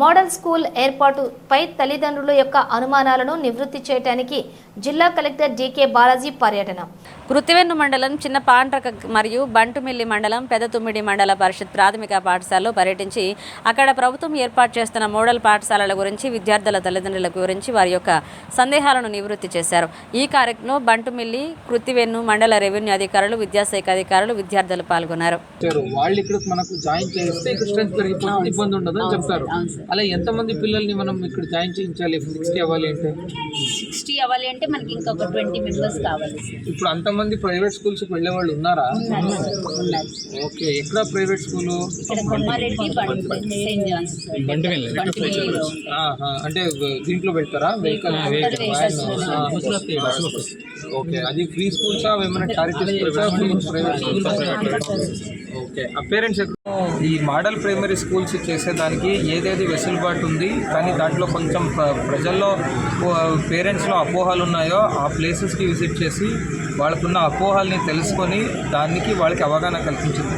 Model school ఏర్పాటుపై తల్లిదండ్రుల యొక్క అనుమానాలను నివృత్తి చేయడానికి జిల్లా కలెక్టర్ డీకే బాలాజీ పర్యటన. కృత్తివెన్ను మండలం చిన్న పాండ్రక మరియు బంటుమిల్లి మండలం పెదతుమ్మిడి మండల పరిషత్ ప్రాథమిక పాఠశాలలో పర్యటించి అక్కడ ప్రభుత్వం ఏర్పాటు చేస్తున్న మోడల్ పాఠశాలల గురించి విద్యార్థుల తల్లిదండ్రుల గురించి వారి యొక్క సందేహాలను నివృత్తి చేశారు. ఈ కార్యక్రమంలో బంటుమిల్లి కృత్తివెన్ను మండల రెవెన్యూ అధికారులు విద్యాశాఖ అధికారులు విద్యార్థులు పాల్గొన్నారు. చెప్తారు వాళ్ళు ఇక్కడ మనకు జాయిన్ చేస్తే ఇక్కడ స్ట్రెంత్ పెరిగిపోతుంది ఇబ్బంది ఉండదు అని చెప్తారు అలా ఎంతమంది పిల్లల్ని మనం ఇక్కడ జాయిన్ చేయించాలి సిక్స్టీ అవ్వాలి అంటే? సిక్స్టీ అవ్వాలి అంటే మనకి ఇంకొక ట్వంటీ మెంబర్స్ కావాలి. ఇప్పుడు అంతమంది ప్రైవేట్ స్కూల్స్కి వెళ్ళే వాళ్ళు ఉన్నారా? ఓకే ఎక్కడ ప్రైవేట్ స్కూలు? ఇక్కడ కొమ్మారెడ్డి సెయింట్ జాన్స్ అంటే దీంట్లో పెడతారా? వెహికల్ ఓకే అది ఫ్రీ స్కూల్స్? ఏమైనా charity schools? Private schools okay ఆ పేరెంట్స్ ఈ మోడల్ ప్రైమరీ స్కూల్స్ చేసేదానికి ఏదేది వెసులుబాటు ఉంది? కానీ దాంట్లో కొంచెం ప్ర- ప్రజల్లో పేరెంట్స్లో అపోహలు ఉన్నాయో ఆ ప్లేసెస్కి విజిట్ చేసి వాళ్ళకున్న అపోహల్ని తెలుసుకొని దానికి వాళ్ళకి అవగాహన కల్పించింది.